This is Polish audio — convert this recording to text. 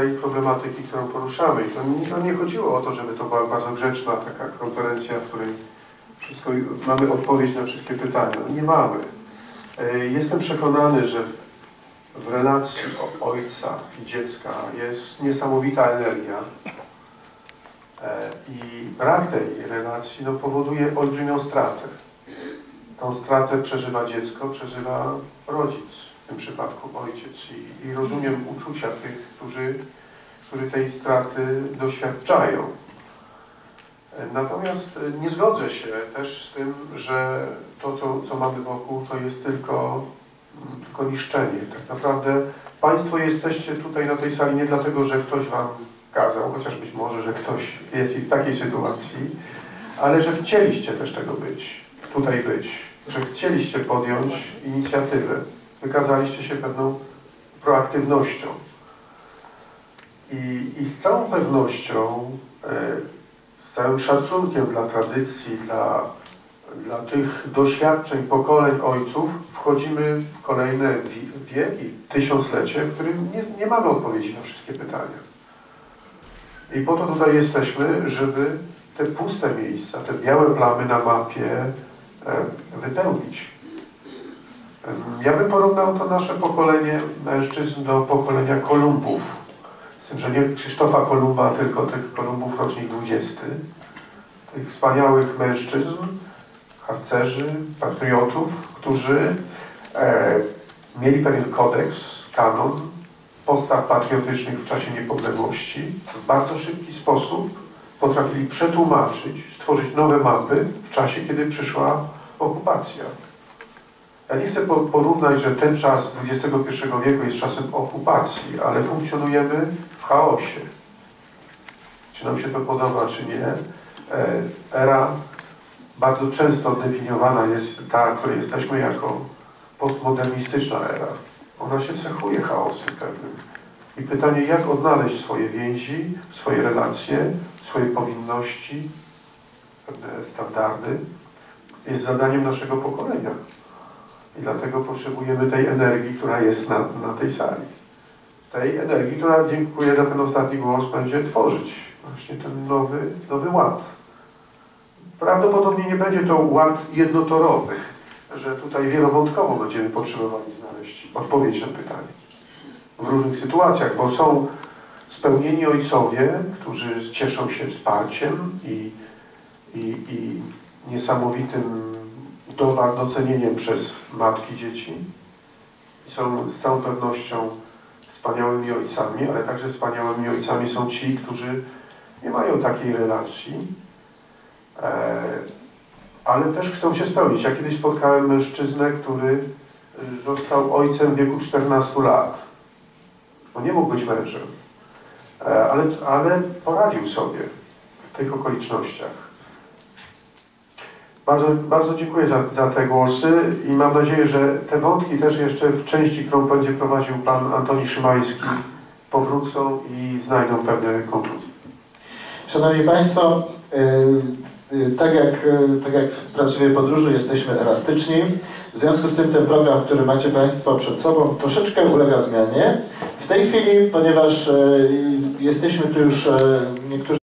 tej problematyki, którą poruszamy. I to nie, to nie chodziło o to, żeby to była bardzo grzeczna taka konferencja, w której wszystko, mamy odpowiedź na wszystkie pytania. No nie mamy. E, Jestem przekonany, że w relacji ojca i dziecka jest niesamowita energia. E, I brak tej relacji no, powoduje olbrzymią stratę. Tą stratę przeżywa dziecko, przeżywa rodzic, tym przypadku ojciec. I, i rozumiem uczucia tych, którzy, którzy tej straty doświadczają. Natomiast nie zgodzę się też z tym, że to, co, co mamy wokół, to jest tylko, mm, tylko niszczenie. Tak naprawdę Państwo jesteście tutaj na tej sali nie dlatego, że ktoś Wam kazał, chociaż być może, że ktoś jest i w takiej sytuacji, ale że chcieliście też tego być, tutaj być, że chcieliście podjąć inicjatywę. Wykazaliście się pewną proaktywnością. I, i z całą pewnością, e, z całym szacunkiem dla tradycji, dla, dla tych doświadczeń pokoleń ojców, wchodzimy w kolejne wi- wieki, tysiąclecie, w którym nie, nie mamy odpowiedzi na wszystkie pytania. I po to tutaj jesteśmy, żeby te puste miejsca, te białe plamy na mapie e, wypełnić. Ja bym porównał to nasze pokolenie mężczyzn do pokolenia Kolumbów. Z tym, że nie Krzysztofa Kolumba, tylko tych Kolumbów rocznik 20. Tych wspaniałych mężczyzn, harcerzy, patriotów, którzy e, mieli pewien kodeks, kanon, postaw patriotycznych w czasie niepodległości w bardzo szybki sposób potrafili przetłumaczyć, stworzyć nowe mapy w czasie, kiedy przyszła okupacja. Ja nie chcę po- porównać, że ten czas XXI wieku jest czasem okupacji, ale funkcjonujemy w chaosie. Czy nam się to podoba, czy nie. E, Era bardzo często definiowana jest ta, której jesteśmy jako postmodernistyczna era. Ona się cechuje chaosem pewnym. I pytanie, jak odnaleźć swoje więzi, swoje relacje, swoje powinności, pewne standardy, jest zadaniem naszego pokolenia. I dlatego potrzebujemy tej energii, która jest na, na tej sali. Tej energii, która, dziękuję za ten ostatni głos, będzie tworzyć właśnie ten nowy, nowy ład. Prawdopodobnie nie będzie to ład jednotorowy, że tutaj wielowątkowo będziemy potrzebowali znaleźć odpowiedź na pytanie. W różnych sytuacjach, bo są spełnieni ojcowie, którzy cieszą się wsparciem i, i, i niesamowitym dowa- docenieniem przez matki dzieci. I są z całą pewnością wspaniałymi ojcami, ale także wspaniałymi ojcami są ci, którzy nie mają takiej relacji, e, ale też chcą się spełnić. Ja kiedyś spotkałem mężczyznę, który y, został ojcem w wieku 14 lat. On nie mógł być mężem, e, ale, ale poradził sobie w tych okolicznościach. Bardzo, bardzo dziękuję za, za te głosy i mam nadzieję, że te wątki też jeszcze w części, którą będzie prowadził Pan Antoni Szymański, powrócą i znajdą pewne konkluzje. Szanowni Państwo, y, y, tak jak, y, tak jak w prawdziwej podróży jesteśmy elastyczni, w związku z tym ten program, który macie Państwo przed sobą, troszeczkę ulega zmianie. W tej chwili, ponieważ jesteśmy tu już niektórzy